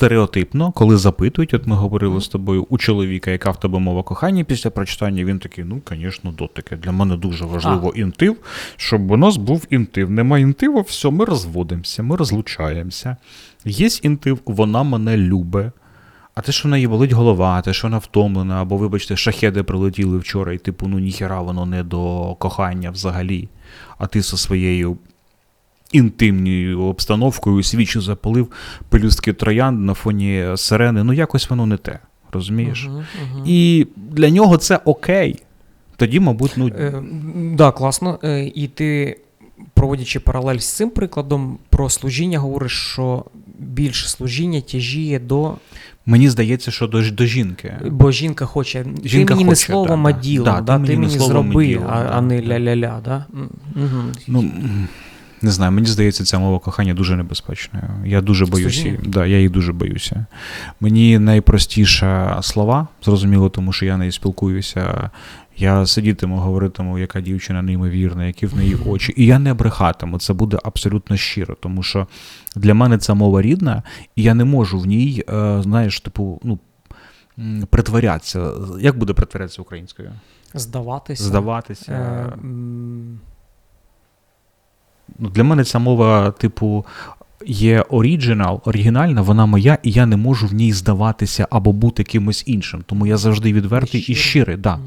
стереотипно, коли запитують, от ми говорили з тобою у чоловіка, яка в тебе мова кохання після прочитання, він такий, ну, звісно, дотики. Для мене дуже важливо інтив, щоб у нас був інтив. Нема інтиву, все, ми розводимося, ми розлучаємося. Є інтив, вона мене любить. А те, що в неї болить голова, те, що вона втомлена, або, вибачте, шахеди прилетіли вчора, і типу, ну ніхера воно не до кохання взагалі. А ти зі своєю інтимною обстановкою свічу запалив пелюстки троянд на фоні сирени. Ну, якось воно не те. Розумієш? Мгм. І для нього це окей. Тоді, мабуть, ну. Е, да, класно. Е, і ти, проводячи паралель з цим прикладом, про служіння говориш, що більше служіння тяжіє до. Мені здається, що до, до жінки. Бо жінка хоче. Жінка ти мені не словом, да, а ділом. Да, Да, ти ти мені не мені а зроби, ділом, а, а не ля-ля-ля. Да? Угу. Ну, не знаю, мені здається, ця мова кохання дуже небезпечною. Я дуже боюся. Да, я її дуже боюся. Мені найпростіше слова, зрозуміло, тому що я нею спілкуюся. Я сидітиму, говоритиму, яка дівчина неймовірна, які в неї очі. І я не брехатиму. Це буде абсолютно щиро, тому що для мене ця мова рідна, і я не можу в ній, е, знаєш, типу, ну. Притворятися. Як буде притворятися українською? Здаватися. Здаватися. Е, для мене ця мова, типу, є оригінал, оригінальна, вона моя, і я не можу в ній здаватися або бути кимось іншим. Тому я завжди відвертий і щирий. щирий. Да.